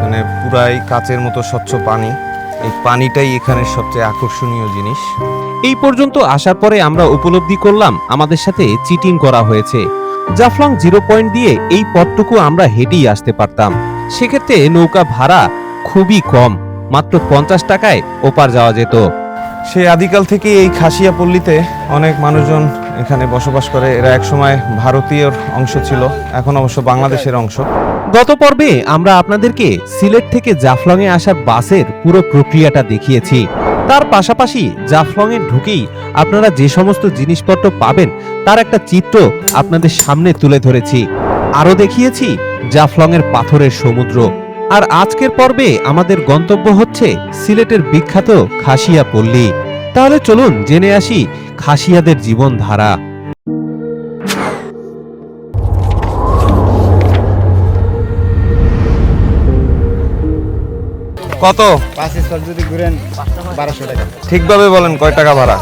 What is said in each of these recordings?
মানে পুরাই কাচের মতো স্বচ্ছ পানি। এই পানিটাই এখানের সবচেয়ে আকর্ষণীয় জিনিস। এই পর্যন্ত আসার পরে আমরা উপলব্ধি করলাম আমাদের সাথে চিটিং করা হয়েছে। জাফলং জিরো পয়েন্ট দিয়ে এই পথটুকু আমরা হেঁটেই আসতে পারতাম। সেক্ষেত্রে নৌকা ভাড়া খুবই কম মাত্র পঞ্চাশ টাকায় ওপার যাওয়া যেত। সে আদিকাল থেকে এই খাসিয়া পল্লীতে অনেক মানুষজন এখানে বসবাস করে। এরা একসময় ভারতীয় অংশ ছিল, এখন অবশ্য বাংলাদেশের অংশ। গত পর্বে আমরা আপনাদেরকে সিলেট থেকে জাফলং এ আসার বাসের পুরো প্রক্রিয়াটা দেখিয়েছি। তার পাশাপাশি জাফলং এ ঢুকেই আপনারা যে সমস্ত জিনিসপত্র পাবেন, তার একটা চিত্র আপনাদের সামনে তুলে ধরেছি। আরও দেখিয়েছি জাফলং এর পাথরের সমুদ্র। আর আজকের পর্বে আমাদের গন্তব্য হচ্ছে সিলেটের বিখ্যাত খাসিয়া পল্লী। তাহলে চলুন জেনে আসি খাসিয়াদের জীবনধারা কত? পাঁচ স্পট যদি ঘুরেন বারোশো টাকা। ঠিকভাবে বলেন কয় টাকা ভাড়া?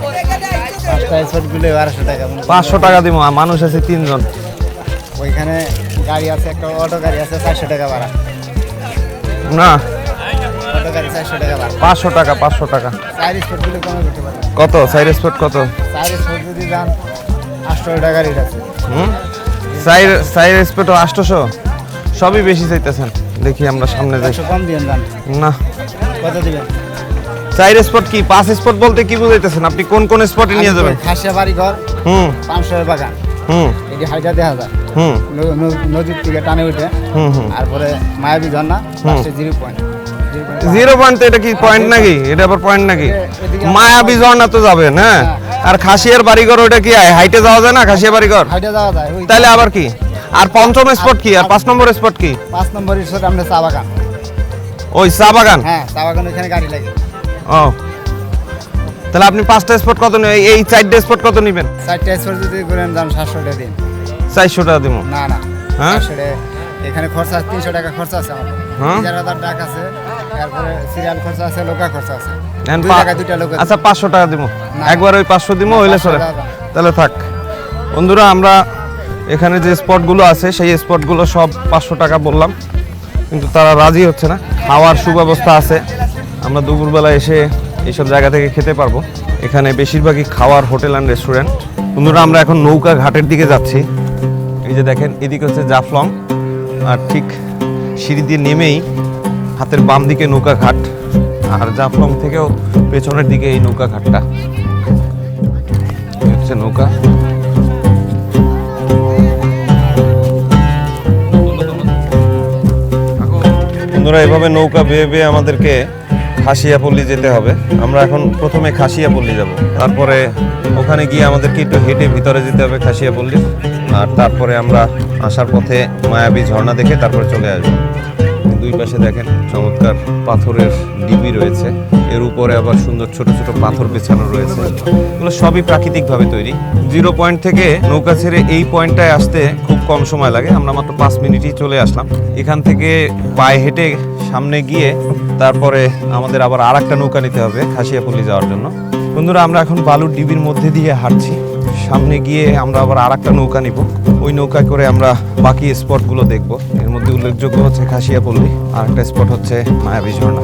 পাঁচটা স্পট ঘুরলে বারোশো টাকা পাঁচশো টাকা দিব মানুষ আছে তিনজন। ওইখানে গাড়ি আছে একটা অটো গাড়ি আছে চারশো টাকা ভাড়া। না পাঁচশো টাকা পাঁচশো টাকা। কত? কত? যদি যান আটশো টাকা রেট আছে। হুম? আটশোশো সবই বেশি চাইতেছেন। দেখি আমরা সামনে যাই। কম যান। না। কত দিবেন? স্পট কি? পাঁচ স্পট বলতে কি বুঝাইতেছেন? আপনি কোন কোন স্পটে নিয়ে যাবেন? খাসিয়া বাড়ি ঘর হুম। পাঁচশো বাগান। হুম। এটি হাইটা দেখা যায়। হুম। নদীর থেকে টানে উঠে। হুম হুম। তারপরে Mayabi Jharna zero point zero point এটা কি পয়েন্ট নাকি? এটা আবার পয়েন্ট নাকি? মায়াবী ঝর্ণা তো যাবেন হ্যাঁ? আর খাসিয়ার বাড়িঘর ওটা কি? হাইটে যাওয়া যায় না খাসিয়া বাড়িঘর? হাইটা যাওয়া যায় তাহলে আবার কি? আর পঞ্চম স্পট কি? আর পাঁচ নম্বর স্পট কি? পাঁচ নম্বর স্পট আমরা চা বাগান। ওই চা বাগান? হ্যাঁ চা বাগান গাড়ি লাগে। ও। তাহলে আপনি পাঁচটা স্পট কত নেবেন এই চারটে স্পট কত নেবেন? চারটে স্পট যদি ঘুরেন দাম সাতশো টাকা দিন। চারশো টাকা দিব। না না হ্যাঁ? এখানে খরচা তিনশো টাকা খরচা আছে আমার। হ্যাঁ? হাজার টাকা আছে তারপরে সিরিয়াল খরচা আছে লোকা খরচা আছে। টাকা দুইটা লোক আচ্ছা পাঁচশো টাকা দিব। একবার ওই পাঁচশো দিব হইলে চলে। তাহলে থাক। বন্ধুরা আমরা এখানে যে স্পটগুলো আছে সেই স্পটগুলো সব পাঁচশো টাকা বললাম। কিন্তু তারা রাজি হচ্ছে না। খাওয়ার সুব্যবস্থা আছে। আমরা দুপুরবেলা এসে এইসব জায়গা থেকে খেতে পারব। এখানে বেশিরভাগই খাওয়ার হোটেল অ্যান্ড রেস্টুরেন্ট বন্ধুরা আমরা এখন নৌকা ঘাটের দিকে যাচ্ছি। এই যে দেখেন এদিকে হচ্ছে জাফলং। আর ঠিক সিঁড়ি দিয়ে নেমেই হাতের বাম দিকে নৌকা ঘাট, আর জাফলং থেকেও পেছনের দিকে এই নৌকা ঘাটটা। হচ্ছে নৌকা। বন্ধুরা, এভাবে নৌকা বেয়ে বেয়ে আমাদেরকে খাসিয়াপল্লী যেতে হবে। আমরা এখন প্রথমে খাসিয়াপল্লী যাব। তারপরে ওখানে গিয়ে আমাদেরকে একটু হেঁটে ভিতরে যেতে হবে খাসিয়াপল্লী আর তারপরে আমরা আসার পথে মায়াবী ঝর্ণা দেখে তারপরে চলে আসব। দুই পাশে দেখেন চমৎকার পাথরের ডিবি রয়েছে। এর উপরে আবার সুন্দর ছোট ছোট পাথর বেছানো রয়েছে। এগুলো সবই প্রাকৃতিকভাবে তৈরি। জিরো পয়েন্ট থেকে নৌকা ছেড়ে এই পয়েন্টটায় আসতে খুব কম সময় লাগে। আমরা মাত্র পাঁচ মিনিটই চলে আসলাম। এখান থেকে পায়ে হেঁটে সামনে গিয়ে তারপরে আমাদের আবার আর একটা নৌকা নিতে হবে, খাসিয়াপল্লি যাওয়ার জন্য। বন্ধুরা, আমরা এখন বালুর ডিবির মধ্যে দিয়ে হাঁটছি। সামনে গিয়ে আমরা আবার আর একটা নৌকা নিব। ওই নৌকায় করে আমরা বাকি স্পটগুলো দেখব। এর মধ্যে উল্লেখযোগ্য হচ্ছে খাসিয়াপল্লী আর একটা স্পট হচ্ছে মায়াবী ঝর্ণা।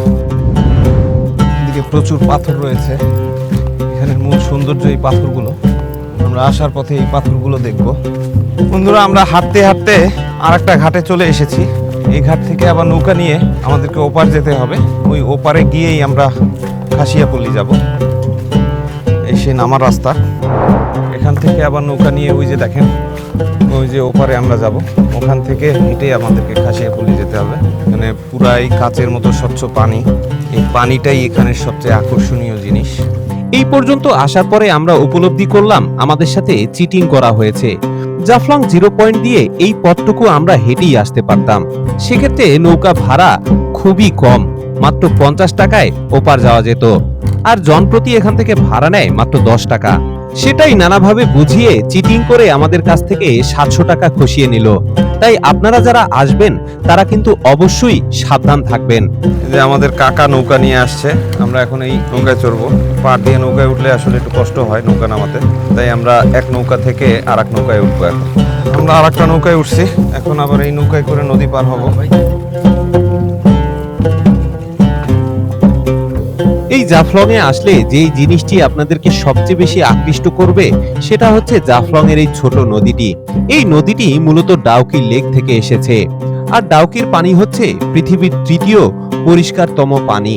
এদিকে প্রচুর পাথর রয়েছে। এখানের মূল সৌন্দর্য এই পাথরগুলো। আমরা আসার পথে এই পাথরগুলো দেখব। বন্ধুরা, আমরা হাঁটতে হাঁটতে আর একটা ঘাটে চলে এসেছি। এই ঘাট থেকে আবার নৌকা নিয়ে আমাদেরকে ওপার যেতে হবে। ওই ওপারে গিয়েই আমরা খাসিয়াপল্লী যাব। এই সে নামার রাস্তা। এখান থেকে আবার নৌকা নিয়ে ওই যে দেখেন, ওই যে ওপারে আমরা যাব। ওখান থেকে হেঁটে আমাদেরকে খাসিয়াপল্লি যেতে হবে। এখানে পুরাই কাচের মতো স্বচ্ছ পানি। এই পানিটাই এখানের সবচেয়ে আকর্ষণীয় জিনিস। এই পর্যন্ত আসার পরে আমরা উপলব্ধি করলাম, আমাদের সাথে চিটিং করা হয়েছে। জাফলং জিরো পয়েন্ট দিয়ে এই পথটুকু আমরা হেঁটেই আসতে পারতাম। সেক্ষেত্রে নৌকা ভাড়া খুবই কম, মাত্র পঞ্চাশ টাকায় ওপার যাওয়া যেত। আর জনপ্রতি এখান থেকে ভাড়া নেয় মাত্র দশ টাকা। সেটাই নানাভাবে বুঝিয়ে চিটিং করে আমাদের কাছ থেকে সাতশো টাকা খসিয়ে নিল। তাই আপনারা যারা আসবেন, তারা কিন্তু অবশ্যই সাবধান থাকবেন। যে আমাদের কাকা নৌকা নিয়ে আসছে, আমরা এখন এই নৌকায় চড়বো। পাড় দিয়ে নৌকায় উঠলে আসলে একটু কষ্ট হয় নৌকা নামাতে। তাই আমরা এক নৌকা থেকে আর এক নৌকায় উঠবো এখন। আমরা আর একটা নৌকায় উঠছি, এখন আবার এই নৌকায় করে নদী পার হব। জাফলং এ আসলে যেই জিনিসটি আপনাদেরকে সবচেয়ে বেশি আকৃষ্ট করবে, সেটা হচ্ছে জাফলং এর এই ছোট নদীটি। এই নদীটি মূলত ডাউকি লেক থেকে এসেছে। আর ডাউকির পানি হচ্ছে পৃথিবীর তৃতীয় পরিষ্কারতম পানি।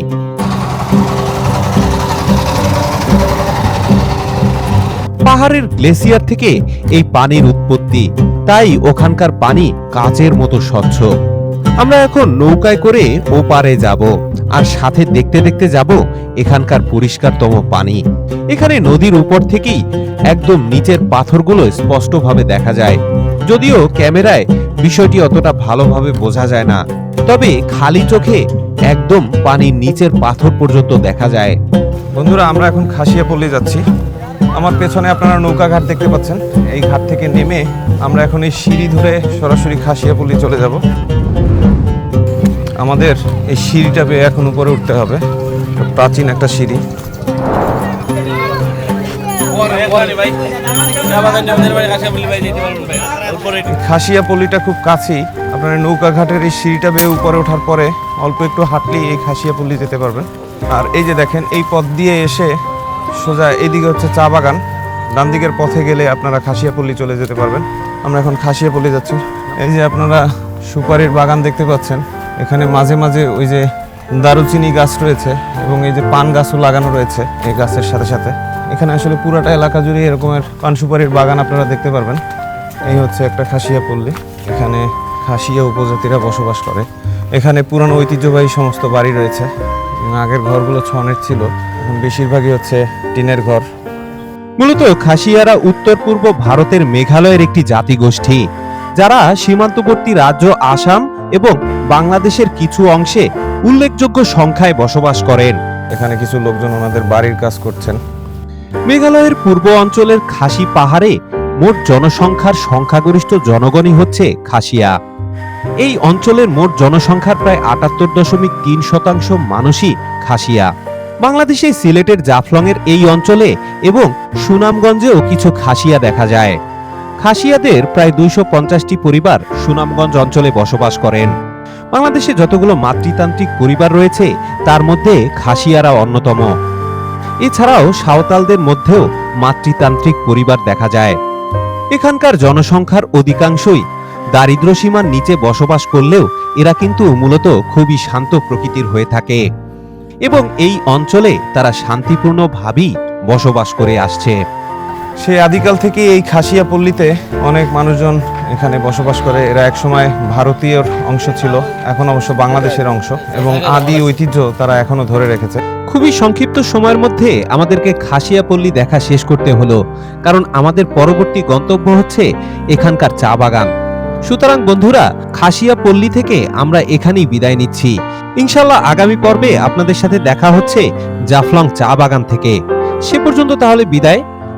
পাহাড়ের গ্লেসিয়ার থেকে এই পানির উৎপত্তি। তাই ওখানকার পানি কাচের মতো স্বচ্ছ। আমরা এখন নৌকায় করে ওপারে যাব আর সাথে দেখতে দেখতে যাব এখানকার পরিষ্কারতম পানি। এখানে নদীর উপর থেকেই একদম নিচের পাথরগুলো স্পষ্টভাবে দেখা যায়। যদিও ক্যামেরায় বিষয়টি অতটা ভালোভাবে বোঝা যায় না। তবে খালি চোখে একদম পানির নিচের পাথর পর্যন্ত দেখা যায়। বন্ধুরা, আমরা এখন খাসিয়াপল্লি যাচ্ছি। আমার পেছনে আপনারা নৌকা ঘাট দেখতে পাচ্ছেন। এই ঘাট থেকে নেমে আমরা এখন এই সিঁড়ি ধরে সরাসরি খাসিয়া খাসিয়াপল্লি চলে যাব। আমাদের এই সিঁড়িটা পেয়ে এখন উপরে উঠতে হবে। প্রাচীন একটা সিঁড়ি। খাসিয়া পল্লীটা খুব কাছেই। আপনার নৌকা ঘাটের এই সিঁড়িটা বেয়ে উপরে ওঠার পরে অল্প একটু হাঁটলেই এই খাসিয়া পল্লী যেতে পারবেন। আর এই যে দেখেন, এই পথ দিয়ে এসে সোজা এইদিকে হচ্ছে চা বাগান। ডান দিকের পথে গেলে আপনারা খাসিয়া পল্লী চলে যেতে পারবেন। আমরা এখন খাসিয়া পল্লী যাচ্ছি। এই যে আপনারা সুপারির বাগান দেখতে পাচ্ছেন এখানে মাঝে মাঝে ওই যে দারুচিনি গাছ রয়েছে এবং এই যে পান গাছও লাগানো রয়েছে এই গাছের সাথে সাথে। এখানে আসলে পুরাটা এলাকা জুড়ে এরকমের পান সুপারির বাগান আপনারা দেখতে পারবেন। এই হচ্ছে একটা খাসিয়া পল্লী। এখানে খাসিয়া উপজাতিরা বসবাস করে। এখানে পুরানো ঐতিহ্যবাহী সমস্ত বাড়ি রয়েছে। আগের ঘরগুলো ছনের ছিল। বেশিরভাগই হচ্ছে টিনের ঘর। মূলত খাসিয়ারা উত্তর পূর্ব ভারতের মেঘালয়ের একটি জাতিগোষ্ঠী, যারা সীমান্তবর্তী রাজ্য আসাম এবং বাংলাদেশের কিছু অংশে উল্লেখযোগ্য সংখ্যায় বসবাস করেন। এখানে কিছু লোকজন ওনাদের বাড়ির কাজ করছেন। মেঘালয়ের পূর্ব অঞ্চলের খাসি পাহাড়ে মোট জনসংখ্যার সংখ্যাগরিষ্ঠ জনগণই হচ্ছে খাসিয়া। এই অঞ্চলের মোট জনসংখ্যার প্রায় আটাত্তর দশমিক তিন শতাংশ মানুষই খাসিয়া। বাংলাদেশে সিলেটের জাফলংয়ের এই অঞ্চলে এবং সুনামগঞ্জেও কিছু খাসিয়া দেখা যায়। খাসিয়াদের প্রায় দুইশো পঞ্চাশটি পরিবার সুনামগঞ্জ অঞ্চলে বসবাস করেন। বাংলাদেশে যতগুলো মাতৃতান্ত্রিক পরিবার রয়েছে, তার মধ্যে খাসিয়ারা অন্যতম। এছাড়াও সাঁওতালদের মধ্যেও মাতৃতান্ত্রিক পরিবার দেখা যায়। এখানকার জনসংখ্যার অধিকাংশই দারিদ্র্য সীমার নিচে বসবাস করলেও এরা কিন্তু মূলত খুবই শান্ত প্রকৃতির হয়ে থাকে। এবং এই অঞ্চলে তারা শান্তিপূর্ণভাবেই বসবাস করে আসছে। সেই আদিকাল থেকে এই খাসিয়া পল্লীতে অনেক মানুষজন এখানে বসবাস করে। এরা একসময় ভারতীয় অংশ ছিল, এখন অবশ্য বাংলাদেশের অংশ এবং আদি ঐতিহ্য তারা এখনও ধরে রেখেছে। খুবই সংক্ষিপ্ত সময়ের মধ্যে আমাদেরকে খাসিয়াপল্লী দেখা শেষ করতে হলো, কারণ আমাদের পরবর্তী গন্তব্য হচ্ছে এখানকার চা বাগান। সুতরাং বন্ধুরা, খাসিয়াপল্লী থেকে আমরা এখানেই বিদায় নিচ্ছি। ইনশাল্লাহ আগামী পর্বে আপনাদের সাথে দেখা হচ্ছে জাফলং চা বাগান থেকে। সে পর্যন্ত তাহলে বিদায়।